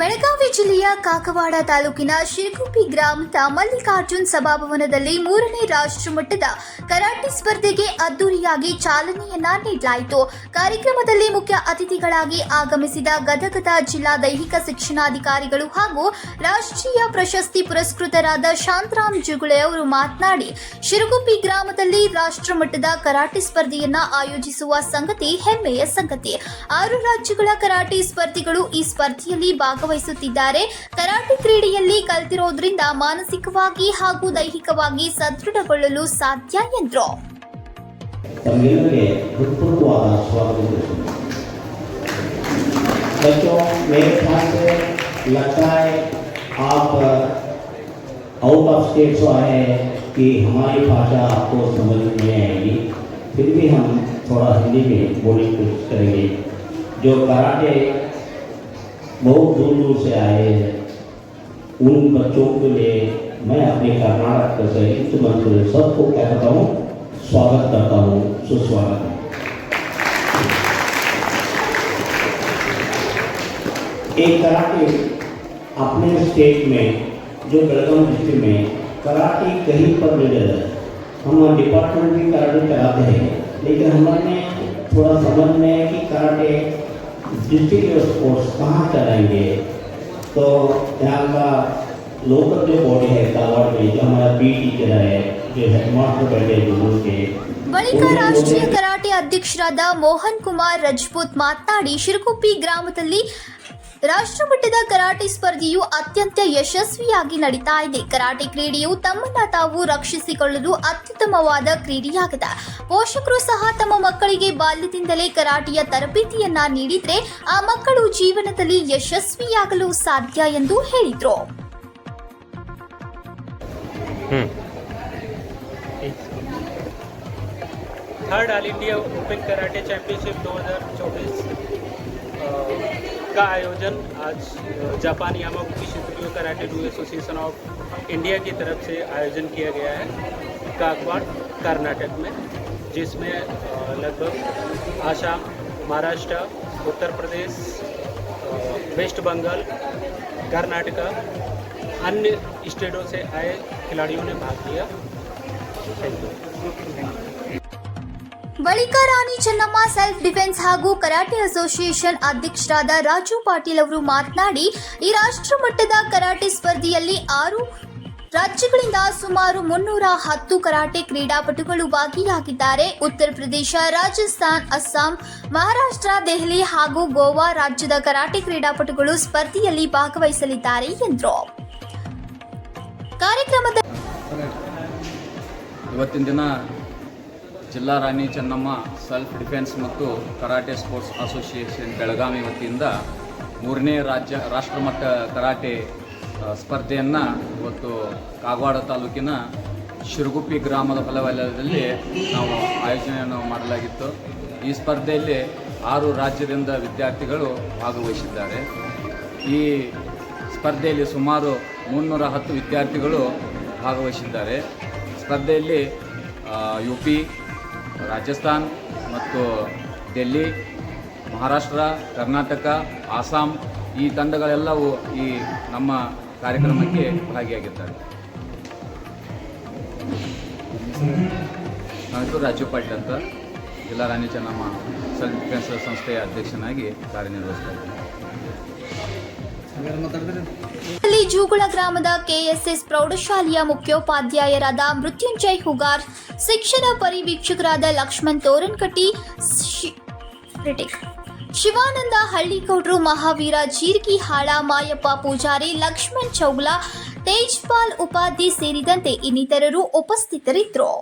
ಬೆಳಗಾವಿ ಜಿಲ್ಲೆಯ ಕಾಕವಾಡ ತಾಲೂಕಿನ ಶಿರಗುಪ್ಪಿ ಗ್ರಾಮದ ಮಲ್ಲಿಕಾರ್ಜುನ್ ಸಭಾಭವನದಲ್ಲಿ ಮೂರನೇ ರಾಷ್ಟ್ರಮಟ್ಟದ ಕರಾಟೆ ಸ್ಪರ್ಧೆಗೆ ಅದ್ದೂರಿಯಾಗಿ ಚಾಲನೆಯನ್ನ ನೀಡಲಾಯಿತು. ಕಾರ್ಯಕ್ರಮದಲ್ಲಿ ಮುಖ್ಯ ಅತಿಥಿಗಳಾಗಿ ಆಗಮಿಸಿದ ಗದಗದ ಜಿಲ್ಲಾ ದೈಹಿಕ ಶಿಕ್ಷಣಾಧಿಕಾರಿಗಳು ಹಾಗೂ ರಾಷ್ಟ್ರೀಯ ಪ್ರಶಸ್ತಿ ಪುರಸ್ಕೃತರಾದ ಶಾಂತರಾಮ್ ಜುಗುಳೆ ಅವರು ಮಾತನಾಡಿ, ಶಿರಗುಪ್ಪಿ ಗ್ರಾಮದಲ್ಲಿ ರಾಷ್ಟ್ರಮಟ್ಟದ ಕರಾಟೆ ಸ್ಪರ್ಧೆಯನ್ನ ಆಯೋಜಿಸುವ ಸಂಗತಿ ಹೆಮ್ಮೆಯ ಸಂಗತಿ. ಆರು ರಾಜ್ಯಗಳ ಕರಾಟೆ ಸ್ಪರ್ಧಿಗಳು ಈ ಸ್ಪರ್ಧೆಯಲ್ಲಿ ಭಾಗವಹಿಸುತ್ತಿದ್ದಾರೆ ಕರಾಟೆ ಕ್ರೀಡೆಯಲ್ಲಿ ಕಲ್ತಿರೋದ್ರಿಂದ ಮಾನಸಿಕವಾಗಿ ಹಾಗೂ ದೈಹಿಕವಾಗಿ ಸದೃಢಗೊಳ್ಳಲು ಸಾಧ್ಯ ಎಂದರು तमिलनाडु हृदयपूर्वक स्वागत करते हैं बच्चों मेरे ख्याल से लगता है आप आउट ऑफ स्टेट से आए हैं कि हमारी भाषा आपको समझ नहीं आएगी फिर भी हम थोड़ा हिंदी में बोलने की कोशिश करेंगे जो कराटे बहुत दूर दूर से आए हैं। उन बच्चों के लिए मैं अपने कर्नाटक से इस मंच से सबको करता हूँ, स्वागत करता हूँ, सुस्वागत। एक कराटे अपने स्टेट में, जो बेलगाम डिस्ट्रिक्ट में, कराटे कहीं पर रहता है। हम डिपार्टमेंट भी कराटे कराते हैं, लेकिन हमारे थोड़ा समझ में है कि कराटे डिस्ट्रिक्ट स्पोर्ट्स कहाँ कराएंगे तो यहाँ का लोकल जो बॉडी है कागवाड़ में जो हमारा पी टीचर है जो हेडमास्टर बैठे हैं जो के ಬಳಿಕ ರಾಷ್ಟ್ರೀಯ ಕರಾಟೆ ಅಧ್ಯಕ್ಷರಾದ ಮೋಹನ್ ಕುಮಾರ್ ರಜಪೂತ್ ಮಾತನಾಡಿ ಶಿರಗುಪ್ಪಿ ಗ್ರಾಮದಲ್ಲಿ ರಾಷ್ಟ್ರಮಟ್ಟದ ಕರಾಟೆ ಸ್ಪರ್ಧೆಯು ಅತ್ಯಂತ ಯಶಸ್ವಿಯಾಗಿ ನಡೀತಾ ಇದೆ ಕರಾಟೆ ಕ್ರೀಡೆಯು ತಮ್ಮನ್ನ ತಾವು ರಕ್ಷಿಸಿಕೊಳ್ಳಲು ಅತ್ಯುತ್ತಮವಾದ ಕ್ರೀಡೆಯಾಗಿದೆ ಪೋಷಕರು ಸಹ ತಮ್ಮ ಮಕ್ಕಳಿಗೆ ಬಾಲ್ಯದಿಂದಲೇ ಕರಾಟೆಯ ತರಬೇತಿಯನ್ನ ನೀಡಿದ್ರೆ ಆ ಮಕ್ಕಳು ಜೀವನದಲ್ಲಿ ಯಶಸ್ವಿಯಾಗಲು ಸಾಧ್ಯ ಎಂದು ಹೇಳಿದ್ರು third All India open karate championship 2024 अ, का आयोजन आज Japan Yamaguchi शिजुरियो karate do association of India की तरफ़ से आयोजन किया गया है, काकवाड़, कर्नाटक में, जिसमें लगभग आसाम, महाराष्ट्र, उत्तर प्रदेश वेस्ट बंगाल, कर्नाटका, अन्य स्टेटों से आए खिलाड़ियों ने भाग लिया। थैंक यू ಬಳಿಕ ರಾಣಿ ಚೆನ್ನಮ್ಮ ಸೆಲ್ಫ್ ಡಿಫೆನ್ಸ್ ಹಾಗೂ ಕರಾಟೆ ಅಸೋಸಿಯೇಷನ್ ಅಧ್ಯಕ್ಷರಾದ ರಾಜು ಪಾಟೀಲ್ ಅವರು ಮಾತನಾಡಿ, ಈ ರಾಷ್ಟ್ರ ಮಟ್ಟದ ಕರಾಟೆ ಸ್ಪರ್ಧೆಯಲ್ಲಿ ಆರು ರಾಜ್ಯಗಳಿಂದ ಸುಮಾರು ಮುನ್ನೂರ ಹತ್ತು ಕರಾಟೆ ಕ್ರೀಡಾಪಟುಗಳು ಭಾಗಿಯಾಗಿದ್ದಾರೆ. ಉತ್ತರ ಪ್ರದೇಶ, ರಾಜಸ್ಥಾನ್, ಅಸ್ಸಾಂ, ಮಹಾರಾಷ್ಟ್ರ, ದೆಹಲಿ ಹಾಗೂ ಗೋವಾ ರಾಜ್ಯದ ಕರಾಟೆ ಕ್ರೀಡಾಪಟುಗಳು ಸ್ಪರ್ಧೆಯಲ್ಲಿ ಭಾಗವಹಿಸಲಿದ್ದಾರೆ ಎಂದರು. ಕಾರ್ಯಕ್ರಮದ ಇವತ್ತಿನ ದಿನ ಜಿಲ್ಲಾ ರಾಣಿ ಚೆನ್ನಮ್ಮ ಸೆಲ್ಫ್ ಡಿಫೆನ್ಸ್ ಮತ್ತು ಕರಾಟೆ ಸ್ಪೋರ್ಟ್ಸ್ ಅಸೋಸಿಯೇಷನ್ ಬೆಳಗಾವಿ ವತಿಯಿಂದ ಮೂರನೇ ರಾಜ್ಯ, ರಾಷ್ಟ್ರಮಟ್ಟ ಕರಾಟೆ ಸ್ಪರ್ಧೆಯನ್ನು ಇವತ್ತು ಕಾಗವಾಡ ತಾಲೂಕಿನ ಶಿರಗುಪ್ಪಿ ಗ್ರಾಮದ ಫಲವಲಯದಲ್ಲಿ ನಾವು ಆಯೋಜನೆಯನ್ನು ಮಾಡಲಾಗಿತ್ತು. ಈ ಸ್ಪರ್ಧೆಯಲ್ಲಿ ಆರು ರಾಜ್ಯದಿಂದ ವಿದ್ಯಾರ್ಥಿಗಳು ಭಾಗವಹಿಸಿದ್ದಾರೆ. ಈ ಸ್ಪರ್ಧೆಯಲ್ಲಿ ಸುಮಾರು ಮುನ್ನೂರ ಹತ್ತು ವಿದ್ಯಾರ್ಥಿಗಳು ಭಾಗವಹಿಸಿದ್ದಾರೆ. ಸ್ಪರ್ಧೆಯಲ್ಲಿ ಯು ಪಿ ರಾಜಸ್ಥಾನ್ ಮತ್ತು ಡೆಲ್ಲಿ, ಮಹಾರಾಷ್ಟ್ರ, ಕರ್ನಾಟಕ, ಆಸಾಂ ಈ ತಂಡಗಳೆಲ್ಲವೂ ಈ ನಮ್ಮ ಕಾರ್ಯಕ್ರಮಕ್ಕೆ ಭಾಗಿಯಾಗಿದ್ದಾರೆ. ನನ್ನ ಹೆಸರು ರಾಜು ಪಾಟೀಲ್ ಅಂತ. ಜಿಲ್ಲಾ ರಾಣಿ ಚೆನ್ನಮ್ಮ ಸೆಲ್ಫ್ ಡಿಫೆನ್ಸ್ ಸಂಸ್ಥೆಯ ಅಧ್ಯಕ್ಷನಾಗಿ ಕಾರ್ಯನಿರ್ವಹಿಸ್ತಾ ಇದ್ದೀನಿ. ಅಲ್ಲಿ ಜೂಗುಳ ಗ್ರಾಮದ ಕೆಎಸ್ಎಸ್ ಪ್ರೌಢಶಾಲೆಯ ಮುಖ್ಯೋಪಾಧ್ಯಾಯರಾದ ಮೃತ್ಯುಂಜಯ್ ಹುಗಾರ್, ಶಿಕ್ಷಣ ಪರಿವೀಕ್ಷಕರಾದ ಲಕ್ಷ್ಮಣ್ ತೋರನ್ಕಟ್ಟಿ. ಶಿವಾನಂದ ಹಳ್ಳಿಗೌಡ್ರು, ಮಹಾವೀರ ಜೀರ್ಗಿ ಹಾಳ, ಮಾಯಪ್ಪ ಪೂಜಾರಿ, ಲಕ್ಷ್ಮಣ್ ಚೌಗ್ಲಾ, ತೇಜ್ಪಾಲ್ ಉಪಾಧಿ ಸೇರಿದಂತೆ ಇನ್ನಿತರರು ಉಪಸ್ಥಿತರಿದ್ದರು